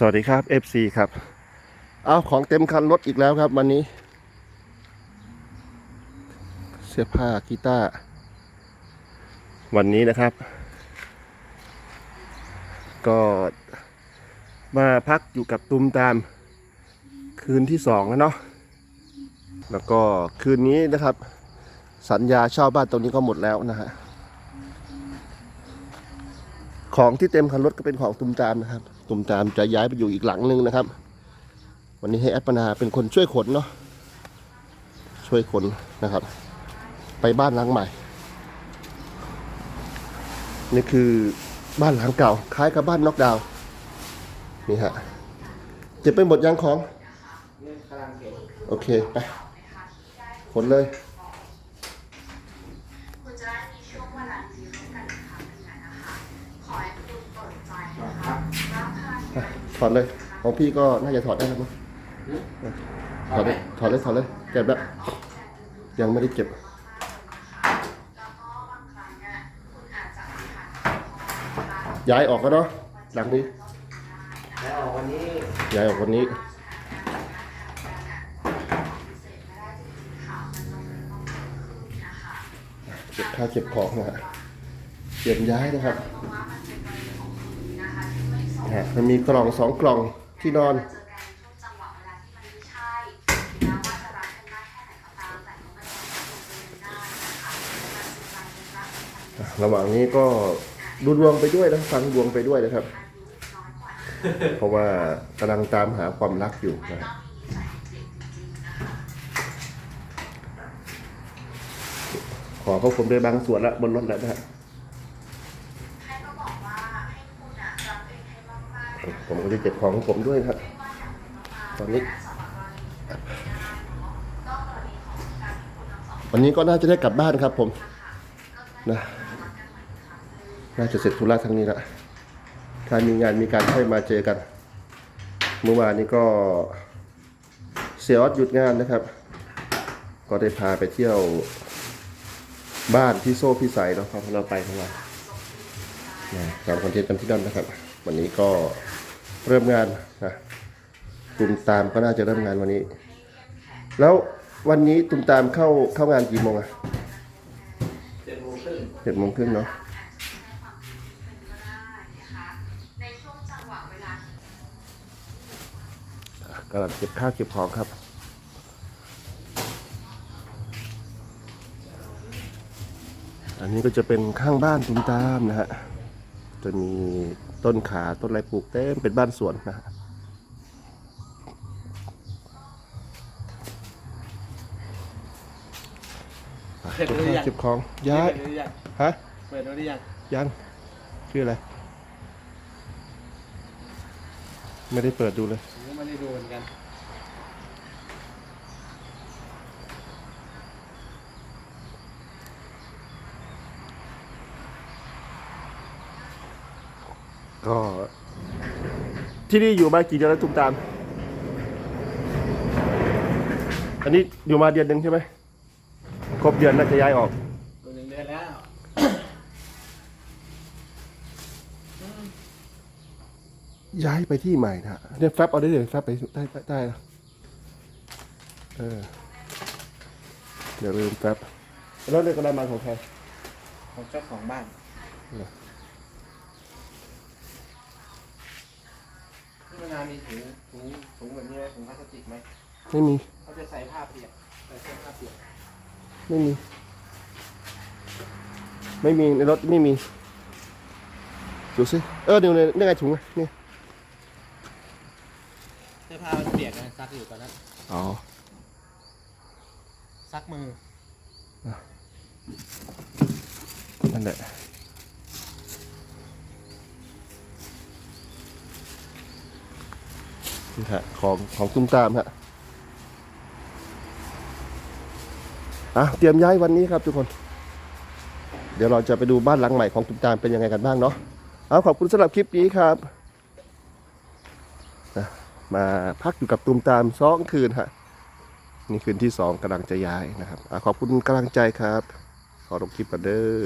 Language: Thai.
สวัสดีครับ FC ครับ เอาของเต็มคันรถอีกแล้วครับวันนี้ เสื้อผ้ากีตาร์วันนี้นะครับ ก็มาพักอยู่กับตุ้มตามคืนที่สองแล้วเนาะแล้วก็คืนนี้นะครับ สัญญาเช่าบ้านตรงนี้ก็หมดแล้วนะฮะของที่เต็มคันรถก็เป็นของตุมตามนะครับ ตุ่มตามจะย้ายไปอยู่อีกหลังหนึ่งนะครับ วันนี้ให้แอปปนาเป็นคนช่วยขนเนาะช่วยขนนะครับ ไปบ้านหลังใหม่ นี่คือบ้านหลังเก่า คล้ายกับบ้านน็อกดาวน์นี่ฮะเจ็บไปหมดยังของโอเคไปขนเลย คุณจะได้มีช่วงเวลาดีร่วมกัน ถอดเลย ของพี่ก็น่าจะถอดได้แล้วมั้งถอดเลยถอดเลยถอดเลยเก็บแล้วยังไม่ได้เก็บแล้วก็บางครั้งเนี่ยคุณอาจจะมีหาทางย้ายออกก็เนาะหลังนี้แล้วออกวันนี้ย้ายออกวันนี้เก็บค่าเก็บของนะฮะเก็บย้ายนะครับ มันมีกล่องสองกล่องที่นอนระหว่างนี้ก็ดูดวงไปด้วยนะฟังดวงไปด้วยนะครับ เพราะว่ากำลังตามหาความรักอยู่นะขอเข้าผมได้บางส่วนละบนรถแล้วนะครับ ให้ก็บอกว่าให้คุณอะรักตัวเองให้มากๆนะ ผมก็จะเก็บของของผมด้วยครับ ตอนนี้ วันนี้ก็น่าจะได้กลับบ้านครับ ผมนะน่าจะเสร็จธุระทั้งนี้ละถ้ามีงานมีการค่อยมาเจอกัน เมื่อวานนี้ก็เสียออดหยุดงานนะครับ ก็ได้พาไปเที่ยวบ้านที่โซ่พี่ใสเนาะพาเราไปทั้งวันนะทำคอนเทนต์กันที่นั่นนะครับ วันนี้ก็เริ่มงานนะตุมตามก็น่าจะเริ่มงานวันนี้ แล้ววันนี้ตุมตามเข้าเข้างานกี่โมงอะเจ็ดโมงครึ่งเจ็ดโมงครึ่งเนาะในช่วงจังหวะเวลาที่กำลังเก็บข้าวเก็บของครับอันนี้ก็จะเป็นข้างบ้านตุมตามนะฮะ จะมีต้นขาต้นอะไรปลูกเต็มเป็นบ้านสวนนะฮะเปิดหรือยังเก็บของย้ายเปิดหรือยังฮะเปิดหรือยังยังชื่ออะไร ไม่ได้เปิดดูเลยผมก็ไม่ได้ดูเหมือนกัน ก็ ที่นี่อยู่มากี่เดือนแล้วตุมตาม อันนี้อยู่มาเดือนหนึ่งใช่ไหมครบเดือนน่าจะย้ายออกตัวหนึ่งเดือนแล้ว ย้ายไปที่ใหม่นะเนี่ยแฟบเอาได้เลยแฟบไปได้ได้ได้นะเออเดี๋ยวลืมแฟบแล้วเรื่องกระดานมาของใครของเจ้าของบ้าน เหรอ ที่มา นานมีถุงถุงถุงแบบนี้ไหมถุงพลาสติกไหมไม่มี เขาจะใส่ผ้าเปียกใส่เสื้อผ้าเปียกไม่มี ไม่มีในรถไม่มี ดูสิ เออเดี๋ยวเนี่ยนี่ไงถุงอะนี่ เสื้อผ้ามันเปียกนะซักอยู่ตอนนั้นอ๋อ ซักมือ นั่นแหละ นี่ฮะของของตุ้มตามฮะอะเตรียมย้ายวันนี้ครับทุกคน เดี๋ยวเราจะไปดูบ้านหลังใหม่ของตุ้มตามเป็นยังไงกันบ้างเนาะเอาขอบคุณสำหรับคลิปนี้ครับมาพักอยู่กับตุ้มตามสองคืนฮะนี่คืนที่สองกำลังจะย้ายนะครับอขอบคุณกำลังใจครับ ขอลงคลิปกันเด้อ